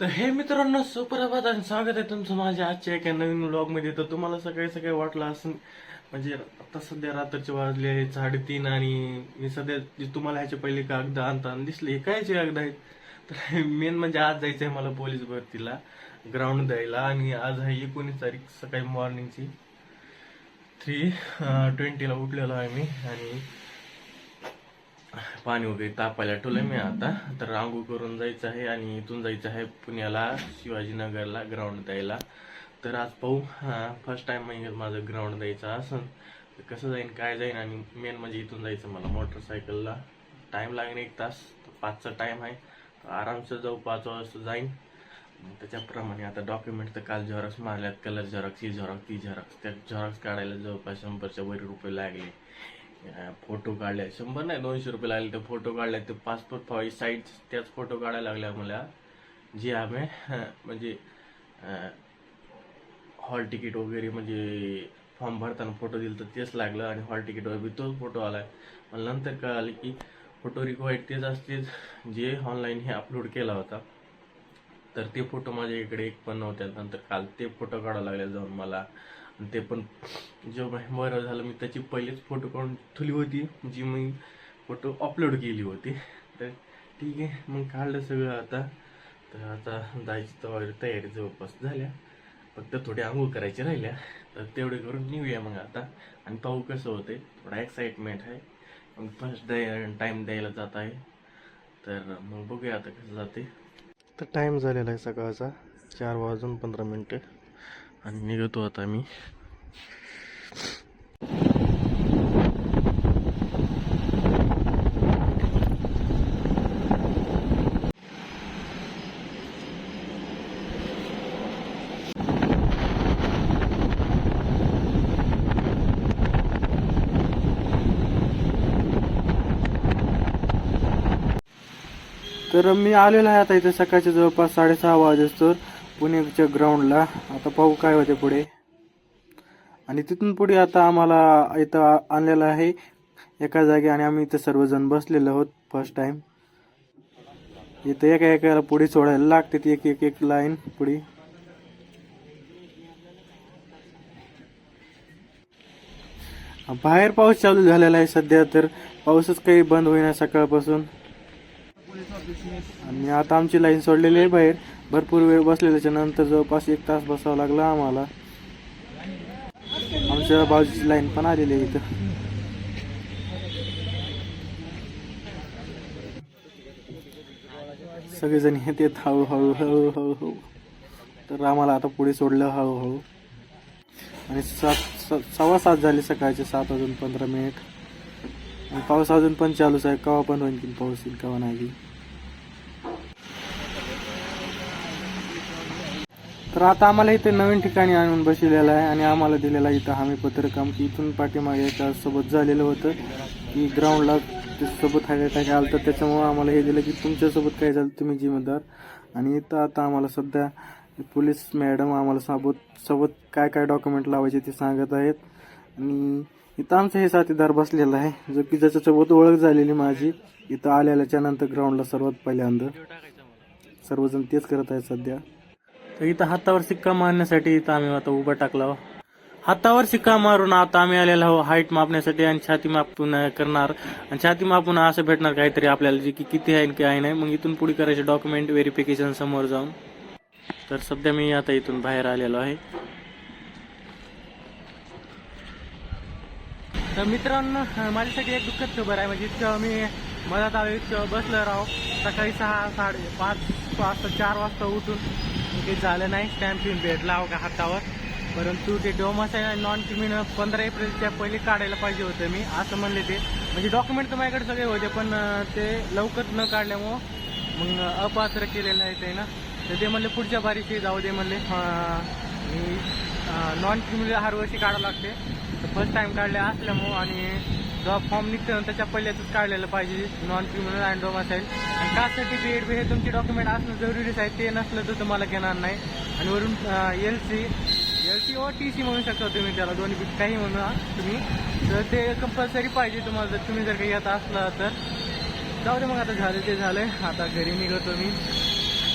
तर हे मित्रांनो सुप्रभात आणि स्वागत आहे तुमचं माझ्या आजच्या एका नवीन व्लॉगमध्ये तर तुम्हाला सकाळी सकाळी वाटलं असं म्हणजे आता सध्या रात्रीचे वाजले आहेत साडेतीन आणि मी सध्या जे तुम्हाला ह्याच्या पहिले कागद आणताना दिसले हे कायचे कागद आहेत? तर मेन म्हणजे आज जायचं आहे मला पोलीस भरतीला ग्राउंड द्यायला. आणि आज आहे एकोणीस तारीख सकाळी मॉर्निंगची थ्री ट्वेंटीला उठलेलो आहे मी. आणि पाणी वगैरे तापायला ठेवलंय मी आता. तर रांगू करून जायचं आहे आणि इथून जायचं आहे पुण्याला शिवाजीनगरला ग्राउंड द्यायला. तर आज पाहू. फर्स्ट टाइम म्हणजे माझं ग्राउंड द्यायचं असं तर कसं जाईन काय जाईन आणि मेन म्हणजे इथून जायचं मला. मोटरसायकलला टाइम लागेल एक तास. पाचचा टाइम आहे. तर आरामचं जाऊ पाच वाजता जाईन. त्याच्याप्रमाणे आता डॉक्युमेंट तर काल झेरॉक्स मारल्यात. कलर झेरॉक्स ही झेरॉक्स ती झेरॉक्स त्या झेरॉक्स काढायला जवळपास शंभरच्या वर रुपये लागले. फोटो काढले. शंभर नाही दोनशे रुपये लागले ते फोटो काढले. ते पासपोर्ट फॉई साईड त्याच फोटो काढायला लागल्या मला. जे आम्ही म्हणजे हॉल तिकीट वगैरे म्हणजे फॉर्म भरताना फोटो दिला तर तेच लागलं आणि हॉल तिकीट वगैरे तोच फोटो आलाय. मला नंतर कळालं की फोटो रिक्वायर्ड तेच असतेच जे ऑनलाईन हे अपलोड केला होता. तर ते फोटो माझ्या इकडे एक पण नव्हत्या नंतर काल ते फोटो काढायला लागले जाऊन मला. ते पण जेव्हा बरं झालं मी त्याची पहिलेच फोटो काढून ठेवली होती जी मी फोटो अपलोड केली होती. तर ठीक आहे मग काढलं सगळं आता. तर आता जायची तर तयारी जवळपास झाल्या. फक्त थोडी आंघोळ करायची राहिल्या. तर तेवढे करून निघूया मग आता. आणि पाहू कसं होते थोडा एक्साइटमेंट आहे. मग फर्स्ट डे टाईम द्यायला जात आहे. तर मग बघूया आता कसं जाते तर टाईम झालेला आहे सकाळचा. चार वाजून पंधरा मिनटं. आणि निघतो आता मी तर मी आलेलो आहे आता इथे सकाळच्या जवळपास साडेसहा वाजेस्तोवर पुण्याच्या ग्राउंडला आता पाहू काय होते पुढे. आणि तिथून पुढे आता आम्हाला इथं आणलेलं आहे. एका जागी आणि आम्ही इथं सर्वजण बसलेलो आहोत फर्स्ट टाईम इथं एका एकाला पुढे सोडायला लागते एक एक एक लाईन पुढे. बाहेर पाऊस चालू झालेला आहे सध्या तर पाऊसच काही बंद होईना सकाळपासून. आणि आता आमची लाईन सोडलेली आहे बाहेर. भरपूर वेळ बसलेल्याच्या नंतर जवळपास एक तास बसावं लागला आम्हाला. आमच्या बाजूची लाईन पण आलेली आहे इथं. सगळेजण येतात हळूहळू हळूहळू. हळू तर आम्हाला आता पुढे सोडलं हळूहळू. आणि सात स- सव्वा सात झाले सकाळचे सात वाजून पंधरा मिनिट. पाऊस अजून पण चालूच आहे. केव्हा पण होईल की पाऊस येईल केव्हा नाही तर आता आम्हाला इथे नवीन ठिकाणी आणून बसलेलं आहे आणि आम्हाला दिलेला इथं हमी पत्रकाम की इथून पाठीमागे एका सोबत झालेलं होतं की ग्राउंडला ते सोबत हाय काय आलं तर त्याच्यामुळं आम्हाला हे दिलं की तुमच्यासोबत काय झालं तुम्ही जिम्मेदार. आणि इथं आता आम्हाला सध्या पोलीस मॅडम आम्हाला सोबत सोबत काय काय डॉक्युमेंट लावायचे ते सांगत आहेत. आणि इथं आमचं हे साथीदार बसलेला आहे जो की ज्याच्यासोबत ओळख झालेली माझी इथं आल्याच्यानंतर ग्राउंडला सर्वात पहिल्यांदा. सर्वजण तेच करत आहेत सध्या. तर इथं हातावर शिक्का मारण्यासाठी इथं आम्ही आता उभा टाकला आहो. हातावर शिक्का मारून आता आम्ही आलेलो आहो हाईट मापण्यासाठी आणि छाती मापून करणार. आणि छाती मापून असं भेटणार काहीतरी आपल्याला जे की किती आहे आणि काय नाही. मग इथून पुढे करायचे डॉक्युमेंट व्हेरिफिकेशन समोर जाऊन. तर सध्या मी आता इथून बाहेर आलेलो आहे. तर मित्रांनो माझ्यासाठी एक दुःखद खबर आहे. म्हणजे इतकं मी मधात आलो इतकं बसलं राहो सकाळी सहा साडे पाच वाजता चार वाजता उठून ते झालं नाही. स्टॅम्प पिन भेटला हो का हातावर. परंतु ते डोमासाईल नॉन क्रिमिनल पंधरा एप्रिलच्या पहिले काढायला पाहिजे होतं मी असं म्हणले ते. म्हणजे डॉक्युमेंट तर माझ्याकडे सगळे होते पण ते लवकर न काढल्यामुळं मग अपात्र केलेलं आहे ते ना. तर ते म्हणले पुढच्या बारीशी जाऊ दे म्हणले. नॉन क्रिमिनल हर वर्षी काढावं लागते. फर्स्ट टाइम काढले असल्यामुळं आणि जेव्हा फॉर्म निघतो ना त्याच्या पहिल्यातच काढलेलं पाहिजे. नॉन क्रिमिनल अँड डोमासाईल आणि कास्ट सर्टिफिकेट हे तुमचे डॉक्युमेंट असणं जरुरीच आहे ते नसलं तर तुम्हाला घेणार नाही. आणि वरून L C L C O T C म्हणू शकता तुम्ही त्याला दोन्ही काही म्हणा तुम्ही. तर ते कंपल्सरी पाहिजे तुम्हाला जर तुम्ही जर काही येत असला तर. जाऊ दे मग आता झालं ते झालं. आता घरी निघतो मी.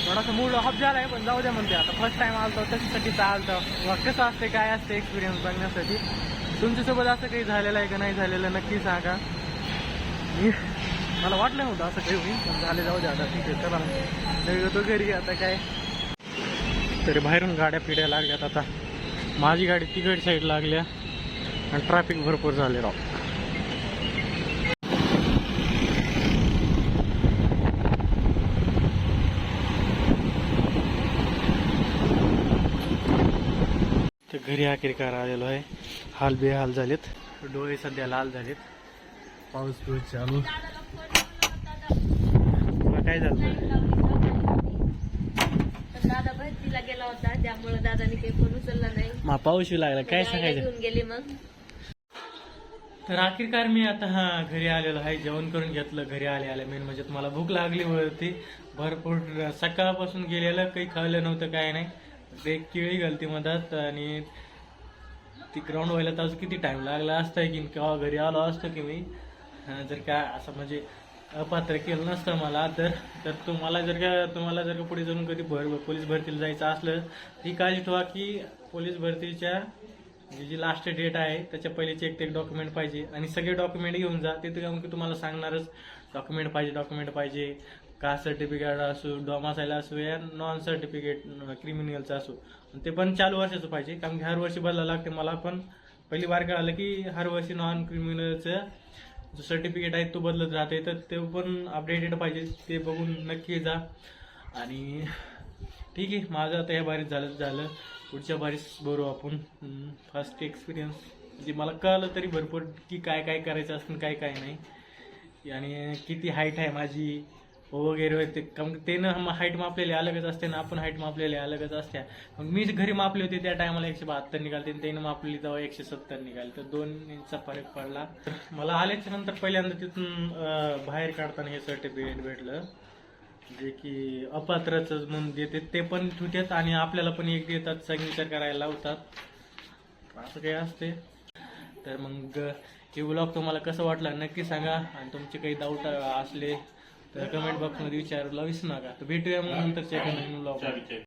थोडासा मूड ऑफ झाला आहे पण जाऊ द्या म्हणते. आता फर्स्ट टाइम आलतो त्याच्यासाठी चालतं. मग कसं असते काय असते एक्सपिरियन्स बघण्यासाठी. तुमच्यासोबत असं काही झालेलं आहे का? नाही झालेलं नक्की सांगा. मी मला वाटलं नव्हतं असं काही होईल पण झाले जाऊ द्या आता ठीक आहे चला. निघतो घरी आता काय? तरी बाहेरून गाड्या पिढ्या लागल्यात आता. माझी गाडी तिकड साईड लागल्या आणि ट्रॅफिक भरपूर झाले राव. घरी अखेरकार आलेलो आहे. हाल बेहाल झालेत. डोळे सध्या लाल झालेत. पाऊस बिऊस चालू. तुला काय झालं? गेला होता त्यामुळे दादाने काही फोन उचलला नाही. मा पाऊस येऊ लागला. काय सांगायचं? गेले मग. तर अखेरकार मी आता हा घरी आलेलो आहे. जेवण करून घेतलं घरी आले आले. मेन म्हणजे मला भूक लागली होती भरपूर सकाळपासून गेलेलं काही खाल्लं नव्हतं काय नाही. ते केळी घालते मधात आणि ती ग्राउंड व्हायला तर किती टाइम लागला असता की केव्हा घरी आलो असतो की मी? जर का असं म्हणजे अपात्र केलं नसतं मला तर तर तुम्हाला जर का तुम्हाला जर का पुढे जाऊन कधी भर पोलीस भरतीला जायचं असलं ही काळजी ठेवा की पोलीस भरतीच्या म्हणजे जी जी लास्ट डेट आहे त्याच्या पहिलेचे एक ते एक डॉक्युमेंट पाहिजे. आणि सगळे डॉक्युमेंट घेऊन जा तिथे जाऊन की तुम्हाला सांगणारच डॉक्युमेंट पाहिजे डॉक्युमेंट पाहिजे. कास्ट सर्टिफिकेट असो डॉमासायला असू या नॉन सर्टिफिकेट क्रिमिनलचं असो. ते पण चालू वर्षाचं पाहिजे कारण की हर वर्षी बदलायला लागते. मला पण पहिली बार कळालं की हर वर्षी नॉन क्रिमिनलचं जो सर्टिफिकेट आहे तो बदलत राहते. तर ते पण अपडेटेड पाहिजे ते बघून नक्की जा. आणि ठीक आहे माझं आता या बारीत झालं झालं. पुढच्या बारीस बरोबर आपण. फर्स्ट एक्सपिरियन्स म्हणजे मला कळलं तरी भरपूर की काय काय करायचं असतं काय काय नाही. आणि किती हाईट आहे माझी. वगैरे होते. कारण ते न हाईट मापलेली अलगच असते ना आपण हाईट मापलेली अलगच असते. मग मी घरी मापली होती त्या टायमाला एकशे बहात्तर निघालते आणि त्यानं मापलेली तेव्हा एकशे सत्तर निघाली तर दोन इंचचा फरक पडला. तर मला आल्याच्यानंतर पहिल्यांदा तिथून बाहेर काढताना हे सर्टिफिकेट भेटलं. जे की अपात्रच म्हणून देते. ते पण ठेवतात आणि आपल्याला पण एक देतात. सिग्नेचर करायला लावतात. असं काही असते. तर मग हे ब्लॉग तुम्हाला कसं वाटलं नक्की सांगा. आणि तुमचे काही डाऊट असले तर कमेंट बॉक्समध्ये विचारायला विसरू नका. तर भेटूया मग नंतरच्या एका नवीन ब्लॉग